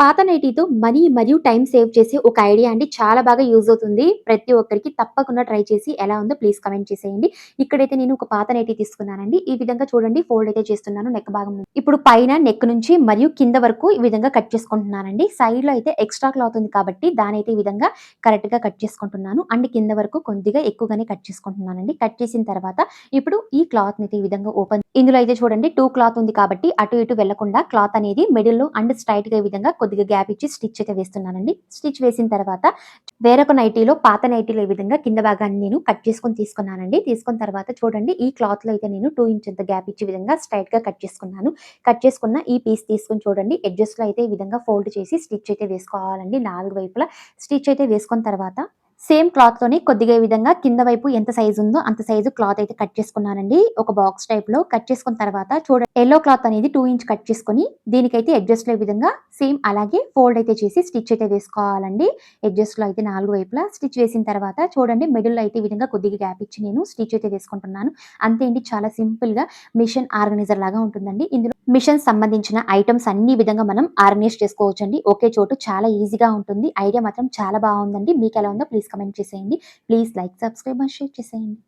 పాత నైటీతో మనీ మరియు టైం సేవ్ చేసే ఒక ఐడియా అండి. చాలా బాగా యూజ్ అవుతుంది. ప్రతి ఒక్కరికి తప్పకుండా ట్రై చేసి ఎలా ఉందో ప్లీజ్ కమెంట్ చేసేయండి. ఇక్కడైతే నేను ఒక పాత నైటీ తీసుకున్నానండి. ఈ విధంగా చూడండి ఫోల్డ్ అయితే చేస్తున్నాను నెక్ భాగం ఇప్పుడు పైన నెక్ నుంచి మరియు కింద వరకు ఈ విధంగా కట్ చేసుకుంటున్నానండి. సైడ్లో అయితే ఎక్స్ట్రా క్లాత్ ఉంది కాబట్టి దాని అయితే ఈ విధంగా కరెక్ట్గా కట్ చేసుకుంటున్నాను. అండ్ కింద వరకు కొద్దిగా ఎక్కువగానే కట్ చేసుకుంటున్నానండి. కట్ చేసిన తర్వాత ఇప్పుడు ఈ క్లాత్ అయితే ఈ విధంగా ఓపెన్ ఇందులో అయితే చూడండి టూ క్లాత్ ఉంది కాబట్టి అటు ఇటు వెళ్ళకుండా క్లాత్ అనేది మిడిల్లో అండ్ స్ట్రైట్గా ఈ విధంగా కొద్దిగా గ్యాప్ ఇచ్చి స్టిచ్ అయితే వేస్తున్నానండి. స్టిచ్ వేసిన తర్వాత వేరొక నైటీలో పాత నైటీలో ఈ విధంగా కింద భాగాన్ని నేను కట్ చేసుకొని తీసుకున్నానండి. తీసుకున్న తర్వాత చూడండి ఈ క్లాత్లో అయితే నేను టూ ఇంచ్ అంత గ్యాప్ ఇచ్చే విధంగా స్ట్రైట్గా కట్ చేసుకున్నాను. కట్ చేసుకున్న ఈ పీస్ తీసుకుని చూడండి ఎడ్జస్ట్లో అయితే ఈ విధంగా ఫోల్డ్ చేసి స్టిచ్ అయితే వేసుకోవాలండి. నాలుగు వైపులా స్టిచ్ అయితే వేసుకున్న తర్వాత సేమ్ క్లాత్ తోని కొద్దిగా విధంగా కింద వైపు ఎంత సైజు ఉందో అంత సైజు క్లాత్ అయితే కట్ చేసుకున్నానండి. ఒక బాక్స్ టైప్లో కట్ చేసుకున్న తర్వాత చూడండి ఎల్లో క్లాత్ అనేది టూ ఇంచ్ కట్ చేసుకొని దీనికైతే అడ్జస్ట్లో విధంగా సేమ్ అలాగే ఫోల్డ్ అయితే చేసి స్టిచ్ అయితే వేసుకోవాలండి. అడ్జస్ట్లో అయితే నాలుగు వైపులా స్టిచ్ వేసిన తర్వాత చూడండి మిడిల్లో అయితే విధంగా కొద్దిగా గ్యాప్ ఇచ్చి నేను స్టిచ్ అయితే వేసుకుంటున్నాను. అంతే అండి చాలా సింపుల్గా మిషన్ ఆర్గనైజర్ లాగా ఉంటుందండి. ఇందులో మిషన్ సంబంధించిన ఐటమ్స్ అన్ని విధంగా మనం ఆర్గనైజ్ చేసుకోవచ్చండి. ఒకే చోటు చాలా ఈజీగా ఉంటుంది. ఐడియా మాత్రం చాలా బాగుందండి. మీకు ఎలా ఉందో ప్లీజ్ కమెంట్ చేసేయండి. Please like subscribe and share చేసేయండి.